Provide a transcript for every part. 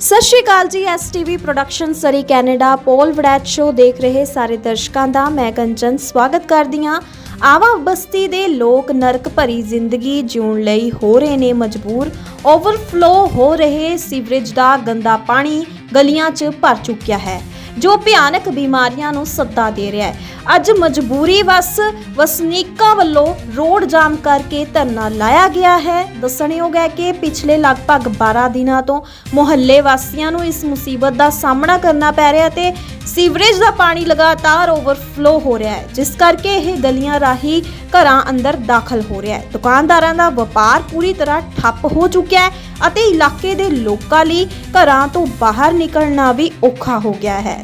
ਸਤਿ ਸ਼੍ਰੀ ਅਕਾਲ ਜੀ STV production Surrey Canada, Paul Warraich show ਦੇਖ ਰਹੇ ਸਾਰੇ ਦਰਸ਼ਕਾਂ ਦਾ ਮੈਂ ਕੰਚਨ ਸਵਾਗਤ ਕਰਦੀ ਹਾਂ। ਆਵਾ ਬਸਤੀ ਦੇ ਲੋਕ ਨਰਕ ਭਰੀ ਜ਼ਿੰਦਗੀ ਜਿਉਣ ਲਈ ਹੋ ਰਹੇ ਨੇ ਮਜਬੂਰ। ਓਵਰਫਲੋ ਹੋ ਰਹੇ ਸੀਵਰੇਜ ਦਾ ਗੰਦਾ ਪਾਣੀ ਗਲੀਆਂ 'ਚ ਭਰ ਚੁੱਕਿਆ ਹੈ, ਜੋ ਭਿਆਨਕ ਬਿਮਾਰੀਆਂ ਨੂੰ ਸੱਦਾ ਦੇ ਰਿਹਾ ਹੈ। ਅੱਜ ਮਜਬੂਰੀ ਵਸ, ਵਸਨੀਕਾਂ ਵੱਲੋਂ ਰੋਡ ਜਾਮ ਕਰਕੇ ਧਰਨਾ ਲਾਇਆ ਗਿਆ ਹੈ। ਦੱਸਣਯੋਗ ਹੈ ਕਿ ਪਿਛਲੇ ਲਗਭਗ 12 ਦਿਨਾਂ ਤੋਂ ਮੁਹੱਲੇ ਵਾਸੀਆਂ ਨੂੰ ਇਸ ਮੁਸੀਬਤ ਦਾ ਸਾਹਮਣਾ ਕਰਨਾ ਪੈ ਰਿਹਾ ਤੇ ਸੀਵਰੇਜ ਦਾ ਪਾਣੀ ਲਗਾਤਾਰ ਓਵਰਫਲੋ ਹੋ ਰਿਹਾ ਹੈ, ਜਿਸ ਕਰਕੇ ਇਹ ਗਲੀਆਂ ਰਾਹੀਂ ਘਰਾਂ ਅੰਦਰ ਦਾਖਲ ਹੋ ਰਿਹਾ ਹੈ। ਦੁਕਾਨਦਾਰਾਂ ਦਾ ਵਪਾਰ ਪੂਰੀ ਤਰ੍ਹਾਂ ਠੱਪ ਹੋ ਚੁੱਕਿਆ ਹੈ ਅਤੇ ਇਲਾਕੇ ਦੇ ਲੋਕਾਂ ਲਈ ਘਰਾਂ ਤੋਂ ਬਾਹਰ ਨਿਕਲਣਾ ਵੀ ਔਖਾ ਹੋ ਗਿਆ ਹੈ।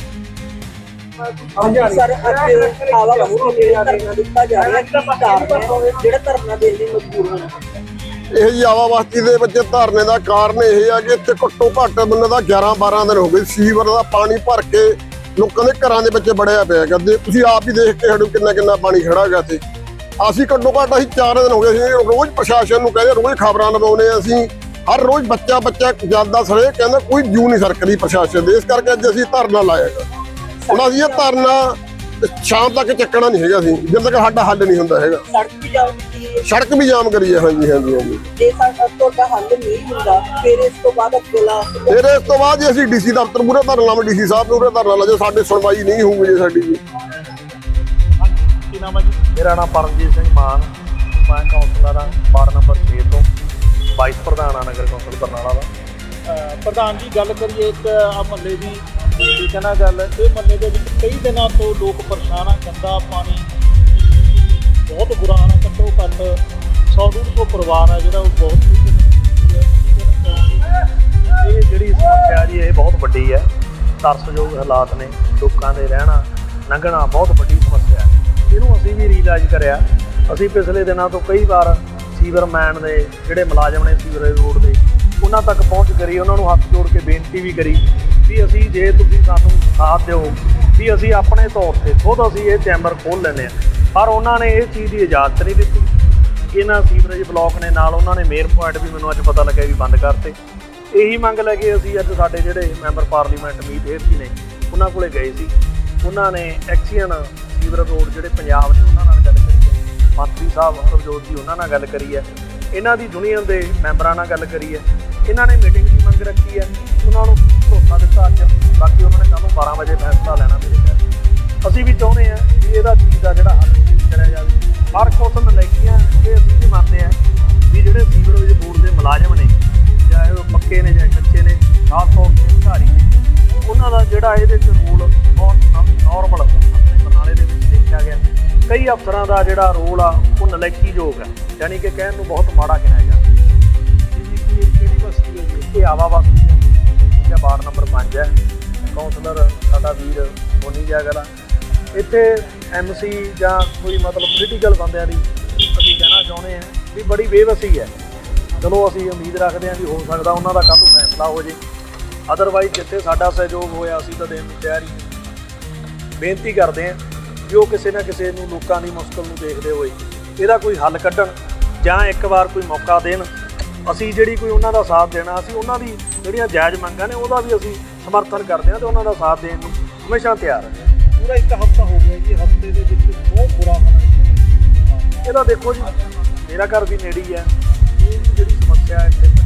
ਸਰ ਅੱਜ ਆਵਾ ਵਸਤੀ ਜਿਹੜੇ ਧਰਨਾ ਦਿੱਤਾ ਜਾ ਰਿਹਾ। ਕੀ ਕਾਰਨ ਹੈ ਜਿਹੜਾ ਧਰਨਾ ਦੇਣ ਲਈ ਮਜਬੂਰ ਹੋਣਾ। ਇਹ ਜੀ ਆਵਾਬਸਤੀ ਦੇ ਵਿੱਚ ਧਰਨੇ ਦਾ ਕਾਰਨ ਇਹ ਆ ਕਿ ਇੱਥੇ ਘੱਟੋ ਘੱਟ ਬੰਦੇ ਦਾ 11 12 ਦਿਨ ਹੋ ਗਏ ਸੀਵਰ ਦਾ ਪਾਣੀ ਭਰ ਕੇ ਲੋਕਾਂ ਦੇ ਘਰਾਂ ਦੇ ਵਿੱਚ ਵੜਿਆ ਪਿਆ ਤੇ ਤੁਸੀਂ ਆਪ ਹੀ ਦੇਖ ਕੇ ਹੜੂ ਕਿੰਨਾ ਕਿੰਨਾ ਪਾਣੀ ਖੜਾ ਹੈਗਾ ਇੱਥੇ। ਅਸੀਂ ਘੱਟੋ ਘੱਟ ਅਸੀਂ 4 ਦਿਨ ਹੋ ਗਏ ਅਸੀਂ ਰੋਜ਼ ਪ੍ਰਸ਼ਾਸਨ ਨੂੰ ਕਹਿੰਦੇ ਰੋਜ਼ ਖਬਰਾਂ ਲਵਾਉਂਦੇ ਹਾਂ ਅਸੀਂ। ਹਰ ਰੋਜ਼ ਬੱਚਾ ਬੱਚਾ ਜਾਂਦਾ ਸਰੇ ਕਹਿੰਦਾ ਕੋਈ ਜੂ ਨਹੀਂ ਸਰਕਦੀ ਪ੍ਰਸ਼ਾਸਨ ਦੇ। ਇਸ ਕਰਕੇ ਅੱਜ ਅਸੀਂ ਧਰਨਾ ਲਾਇਆ ਹੈਗਾ। ਹੁਣ ਅਸੀਂ ਇਹ ਧਰਨਾ ਸ਼ਾਮ ਤੱਕ ਚੱਕਣਾ ਨਹੀਂ ਹੈਗਾ ਅਸੀਂ ਜਦ ਤੱਕ ਸਾਡਾ ਹੱਲ ਨਹੀਂ ਹੁੰਦਾ ਹੈਗਾ। ਸੜਕ ਵੀ ਜਾਮ ਕੀਤੀ ਹੈ। ਸੜਕ ਵੀ ਜਾਮ ਕਰੀਏ ਹਾਂਜੀ ਹਾਂਜੀ ਹਾਂਜੀ। ਜੇ ਸਾਡਾ ਤੁਹਾਡਾ ਹੱਲ ਨਹੀਂ ਹੁੰਦਾ ਫਿਰ ਇਸ ਤੋਂ ਬਾਅਦ ਅਗਲਾ ਫਿਰ ਇਸ ਤੋਂ ਬਾਅਦ ਜੇ ਅਸੀਂ ਡੀਸੀ ਦਫ਼ਤਰ ਮੂਹਰੇ ਧਰਨਾ ਲਾਵਾਂ ਡੀਸੀ ਸਾਹਿਬ ਨੂੰ ਮੂਹਰੇ ਧਰਨਾ ਲਾ ਜੇ ਸਾਡੀ ਸੁਣਵਾਈ ਨਹੀਂ ਹੋਊਗੀ ਜੇ ਸਾਡੀ ਜੀ। ਕੀ ਨਾਮ ਹੈ ਜੀ? ਮੇਰਾ ਨਾਮ ਪਰਮਜੀਤ ਸਿੰਘ ਮਾਨ। ਮੈਂ ਕਾਉਂਸਲਰ ਹਾਂ ਵਾਰਡ ਨੰਬਰ 6 ਤੋਂ। ਵਾਈਸ ਪ੍ਰਧਾਨ ਆ ਨਗਰ ਕੌਂਸਲ ਬਰਨਾਲਾ ਦਾ। ਪ੍ਰਧਾਨ ਜੀ ਗੱਲ ਕਰੀਏ ਇੱਕ ਆ ਮਹੱਲੇ ਦੀ ਠੀਕ ਹੈ ਨਾ ਗੱਲ? ਇਹ ਮਹੱਲੇ ਦੇ ਵਿੱਚ ਕਈ ਦਿਨਾਂ ਤੋਂ ਲੋਕ ਪਰੇਸ਼ਾਨ ਆ, ਗੰਦਾ ਪਾਣੀ, ਬਹੁਤ ਬੁਰਾ ਹਾਲ ਆ, ਘੱਟੋ ਘੱਟ 100 150 ਪਰਿਵਾਰ ਆ ਜਿਹੜਾ ਉਹ ਬਹੁਤ ਇਹ ਜਿਹੜੀ ਸਮੱਸਿਆ ਜੀ, ਇਹ ਬਹੁਤ ਵੱਡੀ ਹੈ। ਤਰਸਯੋਗ ਹਾਲਾਤ ਨੇ, ਲੋਕਾਂ ਦੇ ਰਹਿਣਾ, ਲੰਘਣਾ ਬਹੁਤ ਵੱਡੀ ਸਮੱਸਿਆ ਹੈ। ਇਹਨੂੰ ਅਸੀਂ ਵੀ ਰੀਲਾਈਜ਼ ਕਰਿਆ। ਅਸੀਂ ਪਿਛਲੇ ਦਿਨਾਂ ਤੋਂ ਕਈ ਵਾਰ ਸੀਵਰਮੈਨ ਦੇ ਜਿਹੜੇ ਮੁਲਾਜ਼ਮ ਨੇ ਸੀਵਰੇਜ ਰੋਡ ਦੇ, ਉਹਨਾਂ ਤੱਕ ਪਹੁੰਚ ਕਰੀ, ਉਹਨਾਂ ਨੂੰ ਹੱਥ ਜੋੜ ਕੇ ਬੇਨਤੀ ਵੀ ਕਰੀ ਵੀ ਅਸੀਂ ਜੇ ਤੁਸੀਂ ਸਾਨੂੰ ਸਾਥ ਦਿਓ ਵੀ ਅਸੀਂ ਆਪਣੇ ਤੌਰ ਤੇ ਖੁਦ ਅਸੀਂ ਇਹ ਚੈਂਬਰ ਖੋਲ ਲੈਂਦੇ ਆ ਪਰ ਉਹਨਾਂ ਨੇ ਇਹ ਚੀਜ਼ ਦੀ ਇਜਾਜ਼ਤ ਨਹੀਂ ਦਿੱਤੀ। ਇਹਨਾਂ ਸੀਵਰੇਜ ਬਲਾਕ ਨੇ ਨਾਲ ਉਹਨਾਂ ਨੇ ਮੇਅਰ ਪੁਆਇੰਟ ਵੀ ਮੈਨੂੰ ਅੱਜ ਪਤਾ ਲੱਗਿਆ ਵੀ ਬੰਦ ਕਰਤੇ। ਇਹੀ ਮੰਗ ਲੈ ਕੇ ਅਸੀਂ ਅੱਜ ਸਾਡੇ ਜਿਹੜੇ ਮੈਂਬਰ ਪਾਰਲੀਮੈਂਟ ਮੀਤ ਹੇਰਜੀ ਨੇ, ਉਹਨਾਂ ਕੋਲੇ ਗਏ ਸੀ। ਉਹਨਾਂ ਨੇ ਐਕਸੀਅਨ ਸੀਵਰ ਰੋਡ ਜਿਹੜੇ ਪੰਜਾਬ ਨੇ ਉਹਨਾਂ ਨਾਲ ਗੱਲ ਕਰੀ ਹੈ। ਮੰਤਰੀ ਸਾਹਿਬ ਹਰਜੋਤ ਜੀ ਉਹਨਾਂ ਨਾਲ ਗੱਲ ਕਰੀ ਹੈ। ਇਹਨਾਂ ਦੀ ਯੂਨੀਅਨ ਦੇ ਮੈਂਬਰਾਂ ਨਾਲ ਗੱਲ ਕਰੀ ਹੈ। ਇਹਨਾਂ ਨੇ ਮੀਟਿੰਗ ਮੰਗ ਰੱਖੀ ਹੈ ਉਹਨਾਂ ਨੂੰ ਭਰੋਸਾ ਦਿੱਤਾ ਅੱਜ। ਬਾਕੀ ਉਹਨਾਂ ਨੇ ਕੱਲ੍ਹ ਨੂੰ 12 ਵਜੇ ਫੈਸਲਾ ਲੈਣਾ ਮੇਰੇ ਖਿਆਲ ਅਸੀਂ ਵੀ ਚਾਹੁੰਦੇ ਹਾਂ ਕਿ ਇਹਦਾ ਚੀਜ਼ ਦਾ ਜਿਹੜਾ ਹੱਲ ਕੀਤੀ ਕਰਿਆ ਜਾਵੇ। ਪਰ ਕੁਝ ਨਲਾਇਕੀਆਂ ਇਹ ਅਸੀਂ ਵੀ ਮੰਨਦੇ ਹਾਂ ਵੀ ਜਿਹੜੇ ਸੀਵਰੇਜ ਬੋਰਡ ਦੇ ਮੁਲਾਜ਼ਮ ਨੇ, ਚਾਹੇ ਉਹ ਪੱਕੇ ਨੇ ਜਾਂ ਕੱਚੇ ਨੇ, ਖਾਸ ਤੌਰ ਤੇ ਅਧਿਕਾਰੀ ਨੇ, ਉਹਨਾਂ ਦਾ ਜਿਹੜਾ ਇਹਦੇ ਚ ਰੋਲ ਬਹੁਤ ਨਾਰਮਲ ਆਪਣੇ ਬਰਨਾਲੇ ਦੇ ਵਿੱਚ ਦੇਖਿਆ ਗਿਆ। ਕਈ ਅਫਸਰਾਂ ਦਾ ਜਿਹੜਾ ਰੋਲ ਆ, ਉਹ ਨਲਾਇਕੀਯੋਗ ਹੈ ਯਾਨੀ ਕਿ ਕਹਿਣ ਨੂੰ ਬਹੁਤ ਮਾੜਾ ਕਿਹਾ ਇਹ ਆਵਾ ਹੈ ਠੀਕ ਹੈ ਵਾਰਡ ਨੰਬਰ 5 ਹੈ। ਕਾਉਂਸਲਰ ਸਾਡਾ ਵੀਰ ਸੋਨੀ ਜਾਗਲਾ ਇੱਥੇ ਐਮਸੀ ਜਾਂ ਕੋਈ ਮਤਲਬ ਪੋਲੀਟੀਕਲ ਬੰਦਿਆਂ ਦੀ ਅਸੀਂ ਕਹਿਣਾ ਚਾਹੁੰਦੇ ਹਾਂ ਵੀ ਬੜੀ ਬੇਵਸੀ ਹੈ। ਚਲੋ ਅਸੀਂ ਉਮੀਦ ਰੱਖਦੇ ਹਾਂ ਵੀ ਹੋ ਸਕਦਾ ਉਹਨਾਂ ਦਾ ਕੱਲ੍ਹ ਨੂੰ ਫੈਸਲਾ ਹੋ ਜੇ। ਅਦਰਵਾਈਜ਼ ਜਿੱਥੇ ਸਾਡਾ ਸਹਿਯੋਗ ਹੋਇਆ ਅਸੀਂ ਤਾਂ ਦੇਣ ਨੂੰ ਤਿਆਰ ਹੀ। ਬੇਨਤੀ ਕਰਦੇ ਹਾਂ ਕਿ ਉਹ ਕਿਸੇ ਨਾ ਕਿਸੇ ਨੂੰ ਲੋਕਾਂ ਦੀ ਮੁਸ਼ਕਲ ਨੂੰ ਦੇਖਦੇ ਹੋਏ ਇਹਦਾ ਕੋਈ ਹੱਲ ਕੱਢਣ ਜਾਂ ਇੱਕ ਵਾਰ ਕੋਈ ਮੌਕਾ ਦੇਣ। ਅਸੀਂ ਜਿਹੜੀ ਕੋਈ ਉਹਨਾਂ ਦਾ ਸਾਥ ਦੇਣਾ ਅਸੀਂ ਉਹਨਾਂ ਦੀ ਜਿਹੜੀਆਂ ਜਾਇਜ਼ ਮੰਗਾਂ ਨੇ ਉਹਦਾ ਵੀ ਅਸੀਂ ਸਮਰਥਨ ਕਰਦੇ ਹਾਂ ਤੇ ਉਹਨਾਂ ਦਾ ਸਾਥ ਦੇਣ ਨੂੰ ਹਮੇਸ਼ਾ ਤਿਆਰ ਹਾਂ। ਪੂਰਾ ਇੱਕ ਹਫ਼ਤਾ ਹੋ ਗਿਆ ਜੀ ਹਫ਼ਤੇ ਦੇ ਵਿੱਚ ਬਹੁਤ ਬੁਰਾ ਹਾਲ ਹੈ ਇਹਦਾ ਦੇਖੋ ਜੀ ਮੇਰਾ ਘਰ ਵੀ ਨੇੜੇ ਹੀ ਹੈ। ਇਹ ਜਿਹੜੀ ਸਮੱਸਿਆ ਹੈ ਇੱਥੇ